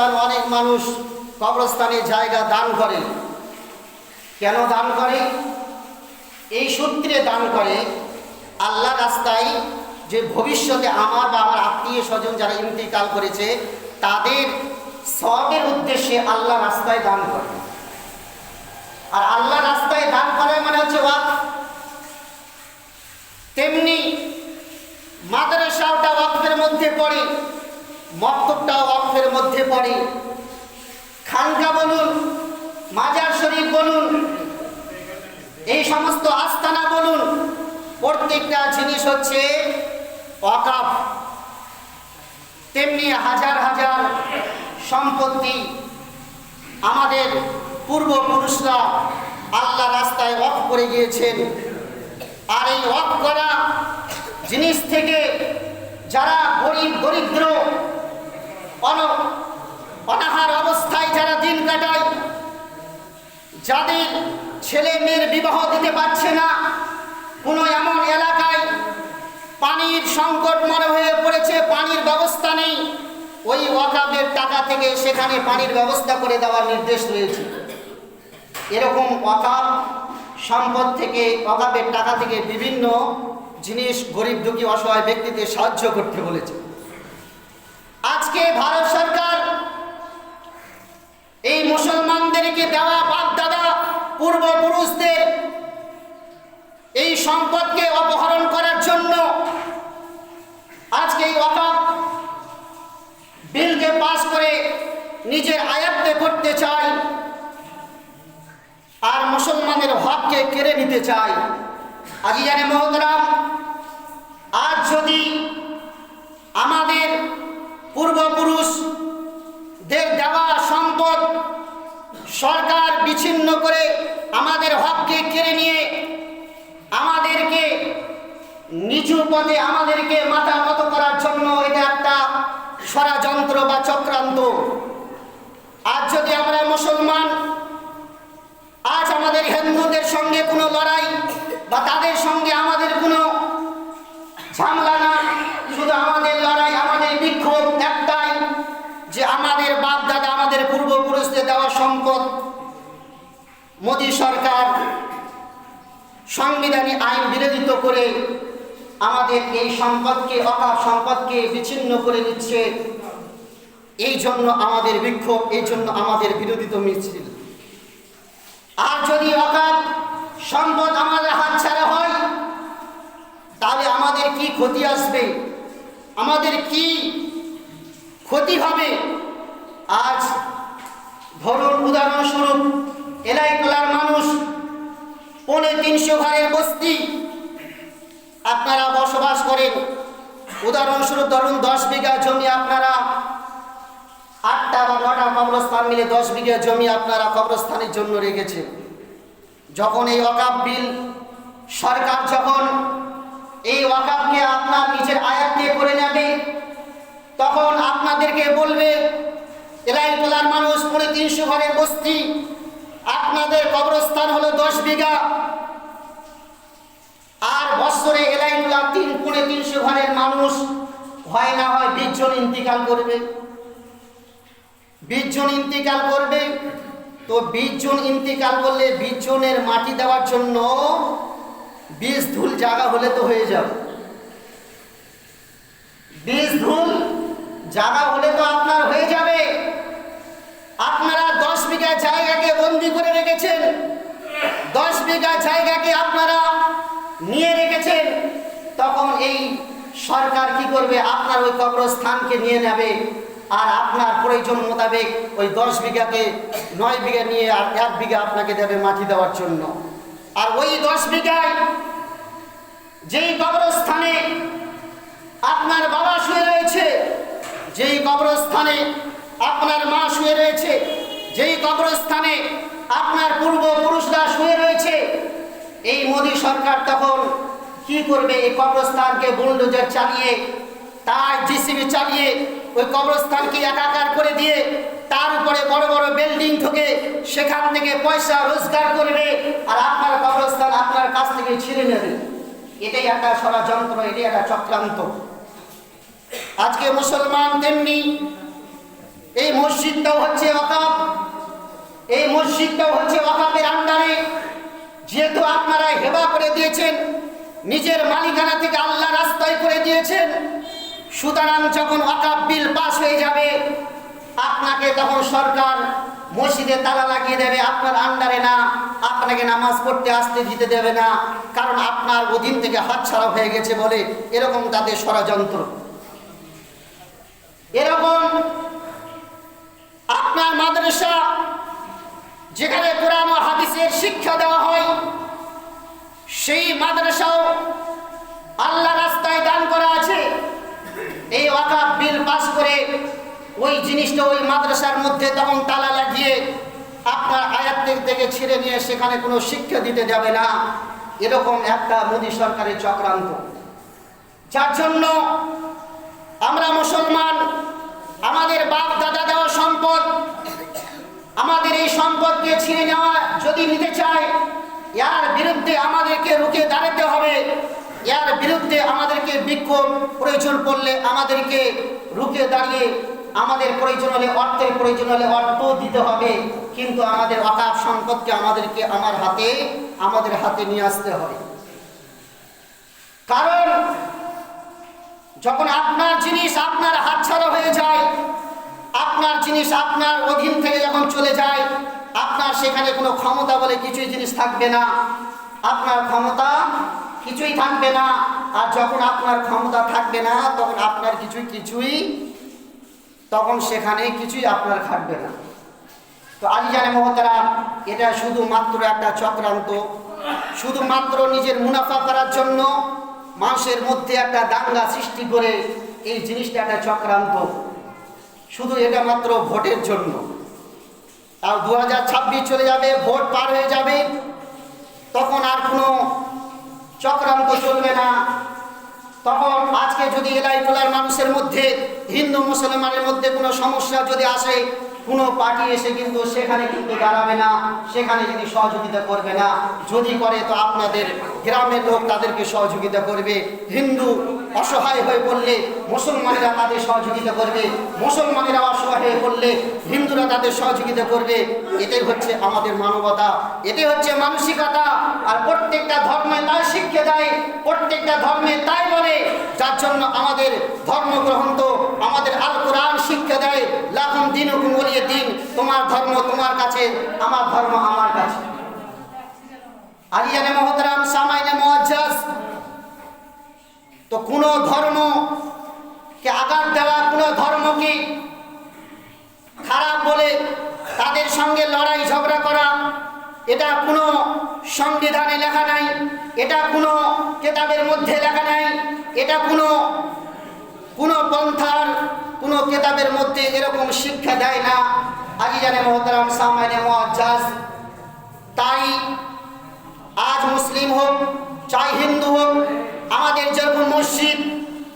কবরস্থান অনেক মানুষ কবরস্থানে জায়গা দান করে। কেন দান করে? এই সূত্রে দান করে আল্লাহ রাস্তায় যে ভবিষ্যতে আমার বা আমার আত্মীয় স্বজন যারা ইন্তিকাল করেছে, তাদের সবের উদ্দেশ্যে আল্লাহ রাস্তায় দান করে। আর আল্লাহ রাস্তায় দান করে মানে হচ্ছে ওয়াক। তেমনি মাদ্রাসাটা ওয়াকফের মধ্যে পড়ে। মক্তবটাও ওয়াকফের মধ্যে পড়ে। খানকা বলুন, মাজার শরীফ বলুন, এই সমস্ত আস্তানা বলুন, প্রত্যেকটা জিনিস হচ্ছে ওয়াকাফ। তেমনি হাজার হাজার সম্পত্তি আমাদের পূর্বপুরুষরা আল্লাহ রাস্তায় ওয়াক করে গিয়েছেন। আর এই ওয়াক করা জিনিস থেকে যারা গরিব, দরিদ্র অনাহার অবস্থায় যারা দিন কাটায়, যাদের ছেলে মেয়ের বিবাহ দিতে পারছে না, কোনো এমন এলাকায় পানির সংকট মনে হয়ে পড়েছে, পানির ব্যবস্থা নেই, ওই ওয়াকাবের টাকা থেকে সেখানে পানির ব্যবস্থা করে দেওয়ার নির্দেশ রয়েছে। এরকম ওয়াকাব সম্পদ থেকে ওয়াকাবের টাকা থেকে বিভিন্ন জিনিস গরিব দুঃখী অসহায় ব্যক্তিদের সাহায্য করতে বলেছে। আজকে ভারত সরকার এই মুসলমানদেরকে দেওয়া বাপ দাদা পূর্বপুরুষদের এই সম্পদকে অপহরণ করার জন্য আজকে এই অকাপ বিলকে পাশ করে নিজের আয়ত্তে করতে চায় আর মুসলমানের হককে কেড়ে নিতে চায় আজ জানে মহতরাম, আজ যদি আমাদের পূর্বপুরুষদের দেওয়া সম্পদ সরকার বিচ্ছিন্ন করে আমাদের হককে কেড়ে নিয়ে আমাদেরকে নিচু পদে আমাদেরকে মাথা মতো করার জন্য এটা একটা ষড়যন্ত্র বা চক্রান্ত। আজ যদি আমরা মুসলমান, আজ আমাদের হিন্দুদের সঙ্গে কোনো লড়াই বা তাদের সঙ্গে আমাদের সম্পদ, মোদী সরকার সংবিধানী আইন বিরোধিত করে আমাদের এই সম্পদকে অকাপ সম্পদকে বিচ্ছিন্ন করে নিচ্ছে এই জন্য আমাদের বিক্ষোভ, এই জন্য আমাদের বিরোধিত মিছিল। আর যদি অকাপ সম্পদ আমাদের হাত ছাড়া হয়, তাহলে আমাদের কি ক্ষতি আসবে? আমাদের কি ক্ষতি হবে? আজ ধরুন উদাহরণস্বরূপ এলাকার মানুষ, পৌনে তিনশো ঘরের বস্তি। আপনারা বসবাস করেন। উদাহরণস্বরূপ, ধরুন দশ বিঘা জমি আপনারা, আটটা বা নটা কবরস্থান মিলে দশ বিঘা জমি আপনারা কবরস্থানের জন্য রেখেছেন। যখন এই অকাপ বিল, সরকার যখন এই ওয়াকাবকে আপনার নিজের আয়াত্তে করে নেবে, তখন আপনাদেরকে বলবে তিনশো ঘরের বস্তি আপনাদের কবরস্থান হলো দশ বিঘা। আর বৎসরে এলাইগুলা তিন পৌনে তিনশো ঘরের মানুষ হয় না হয় বিশ ইন্তিকাল করবে। বিশ ইন্তিকাল করবে। তো বিশ ইন্তিকাল করলে বিশ জনের মাটি দেওয়ার জন্য বিষ ধুল জায়গা হলে তো হয়ে যাবে। বিষ ধুল জায়গা হলে তো আপনার হয়ে যাবে। আপনারা দশ বিঘা জায়গাকে বন্দি করে রেখেছেন। দশ বিঘা জায়গাকে আপনারা নিয়ে রেখেছেন। তখন এই সরকার কি করবে? আপনার ওই কবরস্থানকে নিয়ে নেবে। আর আপনার প্রয়োজন মোতাবেক ওই দশ বিঘাকে নয় বিঘা নিয়ে আর এক বিঘা আপনাকে দেবে মাটি দেওয়ার জন্য। আর ওই দশ বিঘায় যেই কবরস্থানে আপনার বাবা শুয়ে রয়েছে, যেই কবরস্থানে আপনার মা শুয়ে রয়েছে, যেই কবরস্থানে আপনার পূর্বপুরুষরা শুয়ে রয়েছে, এই মোদী সরকার তখন কি করবে? এই কবরস্থানকে বুলডোজার চালিয়ে, তার জিসিবি চালিয়ে, ওই কবরস্থানকে একাকার করে দিয়ে, তার উপরে বড় বড় বিল্ডিং ঠকে, সেখান থেকে পয়সা রোজগার করবে, আর আপনার কবরস্থান আপনার কাছ থেকে ছিঁড়ে নেবে। এটাই একটা ষড়যন্ত্র, এটাই একটা চক্রান্ত। আজকে মুসলমান তেমনি মসজিদটাও হচ্ছে ওয়াকাফ এই মসজিদটাও হচ্ছে ওয়াকাফের আন্ডারে। যেহেতু আপনারা হেবা করে দিয়েছেন, নিজের মালিকানা থেকে আল্লাহ রাস্তায় করে দিয়েছেন, সুতরাং যখন ওয়াকাফ বিল পাস হয়ে যাবে, আপনাকে তখন সরকার মসজিদে তালা লাগিয়ে দেবে, আপনার আন্ডারে না, আপনাকে নামাজ পড়তে আসতে দিতে দেবে না, কারণ আপনার অধীন থেকে হাতছাড়া হয়ে গেছে বলে এরকম তাদের ষড়যন্ত্র। এরকম আপনার মাদ্রাসা, যেখানে কোরআন ও হাদিসের শিক্ষা দেওয়া হয়, সেই মাদ্রাসাও আল্লাহ রাস্তায় দান করা আছে। এই ওয়াকাফ বিল পাস করে ওই জিনিসটা ওই মাদ্রাসার মধ্যে তখন তালা লাগিয়ে আপনার আয়াত্তের থেকে ছিঁড়ে নিয়ে সেখানে কোনো শিক্ষা দিতে যাবে না। এরকম একটা মোদী সরকারের চক্রান্ত। যার জন্য আমরা মুসলমান, আমাদের বাপ দাদা এই সম্পদকে ছিঁড়ে নেওয়া যদি নিতে চায় এর বিরুদ্ধে আমাদেরকে রুখে দাঁড়াতে হবে। এর বিরুদ্ধে আমাদেরকে বিক্ষোভ প্রয়োজন পড়লে আমাদেরকে রুখে দাঁড়িয়ে আমাদের প্রয়োজন হলে অর্থের প্রয়োজন হলে অর্থ দিতে হবে। কিন্তু আমাদের অকাপ সম্পদকে আমাদেরকে আমার হাতে, আমাদের হাতে নিয়ে আসতে হবে। কারণ যখন আপনার জিনিস আপনার হাতছাড়া হয়ে যায় আপনার জিনিস আপনার অধীন থেকে যখন চলে যায়, আপনার সেখানে কোনো ক্ষমতা বলে কিছুই জিনিস থাকবে না। আপনার ক্ষমতা কিছুই থাকবে না। আর যখন আপনার ক্ষমতা থাকবে না, তখন আপনার কিছুই কিছুই, তখন সেখানে কিছুই আপনার থাকবে না। তো আজ জানে মহতারা, এটা শুধুমাত্র একটা চক্রান্ত। শুধুমাত্র নিজের মুনাফা করার জন্য মানুষের মধ্যে একটা দাঙ্গা সৃষ্টি করে এই জিনিসটা একটা চক্রান্ত। শুধু এটা মাত্র ভোটের জন্য। আর দু হাজার ছাব্বিশ চলে যাবে, ভোট পার হয়ে যাবে। তখন আর কোনো চক্রান্ত চলবে না। তখন আজকে যদি এলাই তোলার মানুষের মধ্যে, হিন্দু মুসলমানের মধ্যে কোনো সমস্যা যদি আসে, কোনো পার্টি এসে কিন্তু সেখানে কিন্তু দাঁড়াবে না, সেখানে যদি সহযোগিতা করবে না। যদি করে তো আপনাদের গ্রামের লোক তাদেরকে সহযোগিতা করবে। হিন্দু অসহায় হয়ে পড়লে মুসলমানেরা তাদের সহযোগিতা করবে, মুসলমানেরা অসহায় হয়ে পড়লে হিন্দুরা তাদের সহযোগিতা করবে। এটাই হচ্ছে আমাদের মানবতা, এটাই হচ্ছে মানসিকতা। আর প্রত্যেকটা ধর্মে তাই শিক্ষা দেয়, প্রত্যেকটা ধর্মে তাই বলে। যার জন্য আমাদের ধর্মগ্রহণ তো আমাদের আল কোরআন শিক্ষা দেয় লাখম দিন হুকুম বলিয়ে দিন, তোমার ধর্ম তোমার কাছে, আমার ধর্ম আমার কাছে। আলিয়ানে মহতরাম সামাইনে মুআজ্জাজ তো কোন ধর্মকে আঘাত দেওয়া, কোন ধর্মকে খারাপ বলে তাদের সঙ্গে লড়াই, ঝগড়া করা, এটা কোনো সংবিধানে লেখা নাই, এটা কোনো কেতাবের মধ্যে লেখা নাই, এটা কোনো কোনো পন্থার কোনো কেতাবের মধ্যে এরকম শিক্ষা দেয় না। আজি জানে মহতারাম, সামাইনে মুআজ্জাজ তাই আজ মুসলিম হোক, চাই হিন্দু হোক আমাদের যেরকম মসজিদ,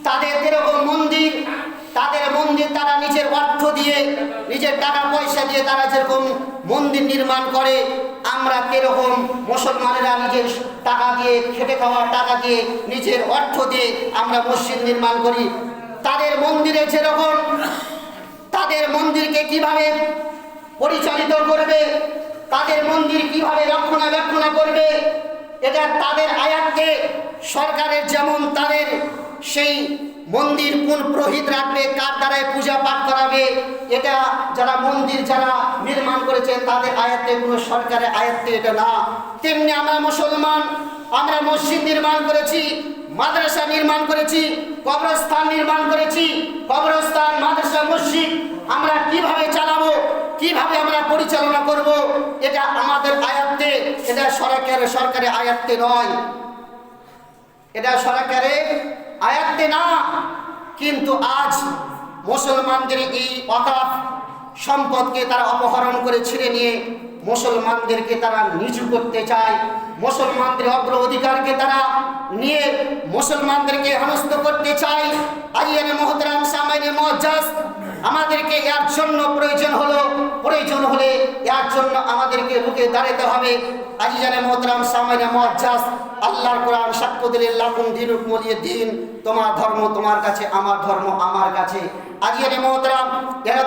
তাদের যেরকম মন্দির, তাদের মন্দির তারা নিজের অর্থ দিয়ে, নিজের টাকা পয়সা দিয়ে তারা যেরকম মন্দির নির্মাণ করে, আমরা কীরকম মুসলমানেরা নিজের টাকা দিয়ে, খেটে খাওয়া টাকা দিয়ে নিজের অর্থ দিয়ে আমরা মসজিদ নির্মাণ করি। তাদের মন্দিরে যেরকম, তাদের মন্দিরকে কীভাবে পরিচালিত করবে, তাদের মন্দির কীভাবে রক্ষণাবেক্ষণ করবে এটা তাদের আয়াতকে সরকারের যেমন তাদের সেই মন্দির কোন প্রহিত রাখবে, কার দ্বারায় পূজা পাঠ করাবে, এটা যারা মন্দির যারা নির্মাণ করেছেন, তাদের আয়াতে কোনো সরকারের আয়াতে এটা না। তেমনি আমরা মুসলমান, আমরা মসজিদ নির্মাণ করেছি, মাদ্রাসা নির্মাণ করেছি, কবরস্থান নির্মাণ করেছি, কবরস্থান, মাদ্রাসা, মসজিদ আমরা কীভাবে চালাবো, কীভাবে আমরা পরিচালনা করব, এটা আমাদের আয়াত্তে এটা সরকারের সরকারের আয়াত্তে নয়। এটা সরকারে আয়াত্তে না, কিন্তু আজ মুসলমানদের এই অকাফ সম্পদকে তারা অপহরণ করে ছিঁড়ে নিয়ে মুসলমানদেরকে তারা নিচু করতে চায়, মুসলমানদের অগ্র অধিকারকে তারা নিয়ে মুসলমানদেরকে হেনস্থ করতে চায় আমাদেরকে এর জন্য প্রয়োজন হলো, প্রয়োজন হলে এর জন্য আমাদেরকে রুখে দাঁড়াতে হবে। আজি জানে মোহতরাম, সামাইনা মহাজ আল্লাহর কোরআন সাক্ষ্য দিলে লাকুম দিনুক মলিয়ে দিন তোমার ধর্ম তোমার কাছে, আমার ধর্ম আমার কাছে। আজি জানে মোহতরাম, এরা